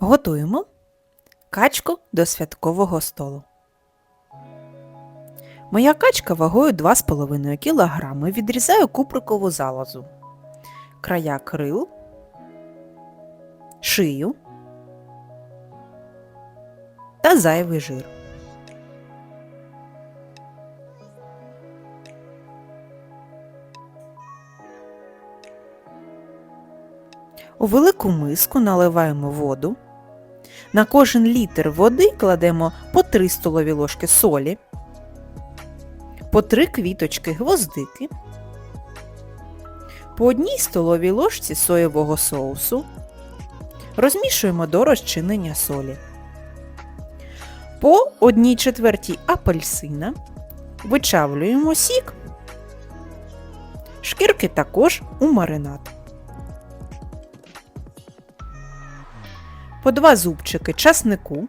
Готуємо качку до святкового столу. Моя качка вагою 2,5 кг. Відрізаю куприкову залозу, края крил, шию та зайвий жир. У велику миску наливаємо воду. На кожен літр води кладемо по 3 столові ложки солі, по 3 квіточки гвоздики, по одній столовій ложці соєвого соусу. Розмішуємо до розчинення солі. По 1 четвертій апельсина вичавлюємо сік. Шкірки також у маринад. По два зубчики часнику,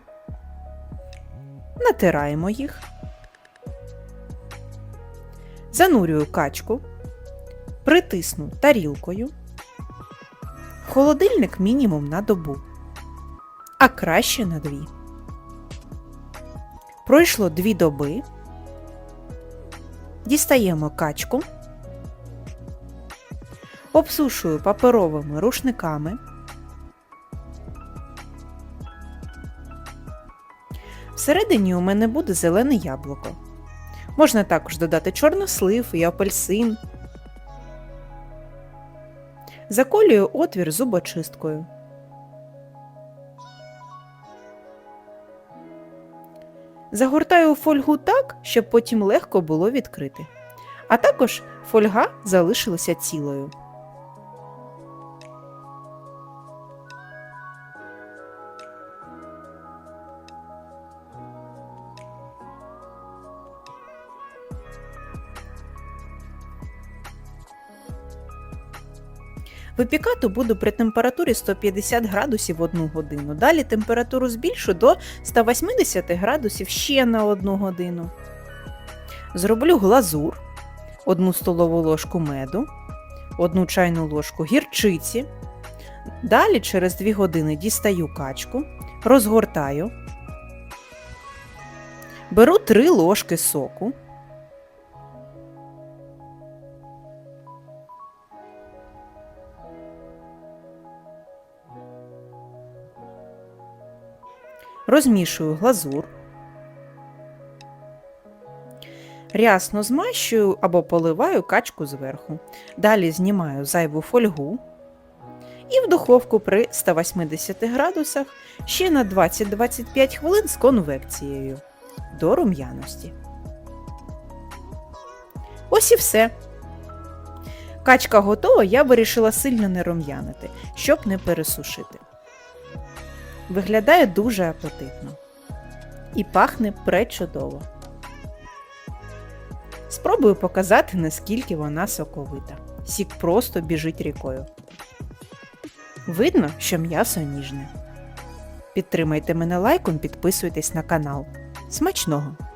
натираємо їх, занурюю качку, притисну тарілкою, холодильник мінімум на добу, а краще на дві. Пройшло дві доби, дістаємо качку, обсушую паперовими рушниками. Всередині у мене буде зелене яблуко. Можна також додати чорнослив і апельсин. Заколюю отвір зубочисткою. Загортаю фольгу так, щоб потім легко було відкрити. А також фольга залишилася цілою. Випікати буду при температурі 150 градусів 1 годину. Далі температуру збільшу до 180 градусів ще на 1 годину. Зроблю глазур, 1 столову ложку меду, 1 чайну ложку гірчиці. Далі через 2 години дістаю качку, розгортаю, беру 3 ложки соку. Розмішую глазур, рясно змащую або поливаю качку зверху. Далі знімаю зайву фольгу і в духовку при 180 градусах ще на 20-25 хвилин з конвекцією до рум'яності. Ось і все. Качка готова, я вирішила сильно не рум'янити, щоб не пересушити. Виглядає дуже апетитно і пахне пречудово. Спробую показати, наскільки вона соковита. Сік просто біжить рікою. Видно, що м'ясо ніжне. Підтримайте мене лайком, підписуйтесь на канал. Смачного!